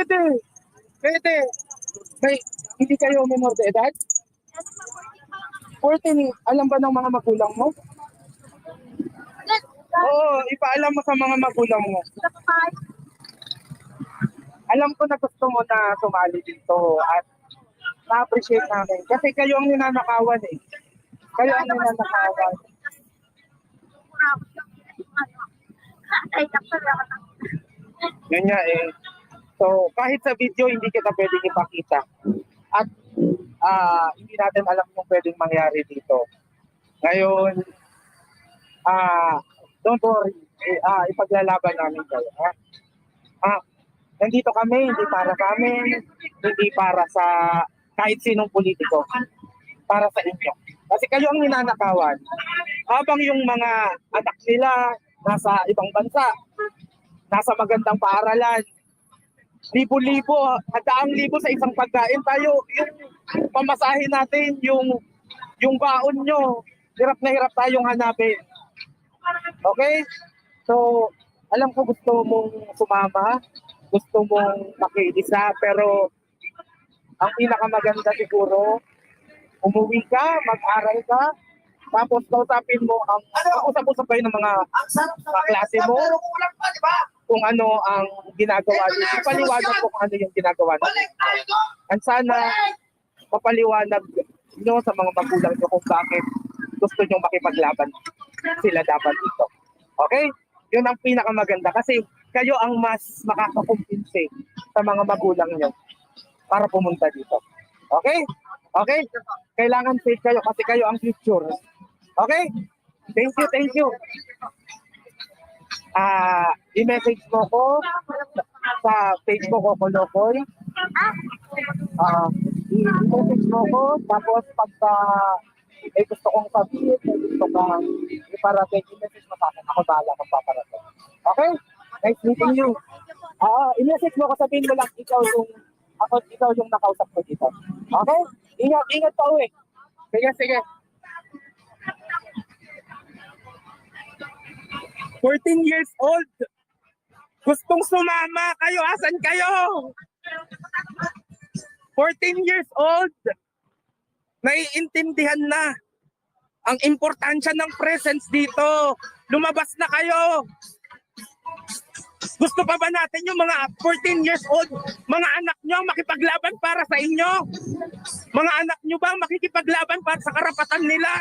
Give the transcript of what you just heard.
Pwede. Pwede. May, hindi kayo minor de edad? 14, alam ba ng mga magulang mo? Oo, ipaalam mo sa mga magulang mo. Alam ko na gusto mo na sumali dito at na-appreciate namin. Kasi kayo ang ninanakawan eh. Kayo ang ninanakawan. Yun nga eh. So, kahit sa video, hindi kita pwedeng ipakita. At ah hindi natin alam kung pwedeng mangyari dito. Ngayon, ah don't worry. Ah, ipaglalaban namin kayo. Ha? Ah, nandito kami, hindi para sa amin, hindi para sa kahit sinong politiko. Para sa inyo. Kasi kayo ang ninanakawan. Habang yung mga anak nila nasa ibang bansa, nasa magandang paaralan, libo-libo, daang libo sa isang pagkain tayo, yung pamasahin natin, yung yung baon nyo, hirap na hirap tayong hanapin. Okay? So, alam ko gusto mong sumama, gusto mong makiisa, pero ang pinakamaganda siguro, umuwi ka, mag-aral ka, tapos kausapin mo ang, kausap-usap kayo ng mga, mga klase mo, kung ano ang ginagawa niyo. Ipaliwanag kung ano yung ginagawa niyo. At sana mapaliwanag nyo sa mga magulang nyo kung bakit gusto nyo makipaglaban sila dapat dito. Okay? Yun ang pinakamaganda kasi kayo ang mas makakakumpinse sa mga magulang nyo para pumunta dito. Okay? Okay? Kailangan safe kayo kasi kayo ang future. Okay? Thank you, thank you. Ah, i-message mo ko sa Facebook ko Kolokoy. Ah, i-message mo ko tapos pagka eh gusto kong sabihin, eh gusto kang iparating, i-message mo sa akin. Ako bahala kung paparating. Okay? Nice meeting you. Ah, i-message mo ko sabihin mo lang ikaw yung ako ikaw yung nakausap ko dito. Okay? Ingat, ingat pa uwi. Sige, sige. 14 years old. Gustong sumama kayo. Asan kayo? 14 years old. Naiintindihan na ang importansya ng presence dito. Lumabas na kayo. Gusto pa ba natin yung mga 14 years old, mga anak nyo makipaglaban para sa inyo? Mga anak nyo ba makikipaglaban para sa karapatan nila?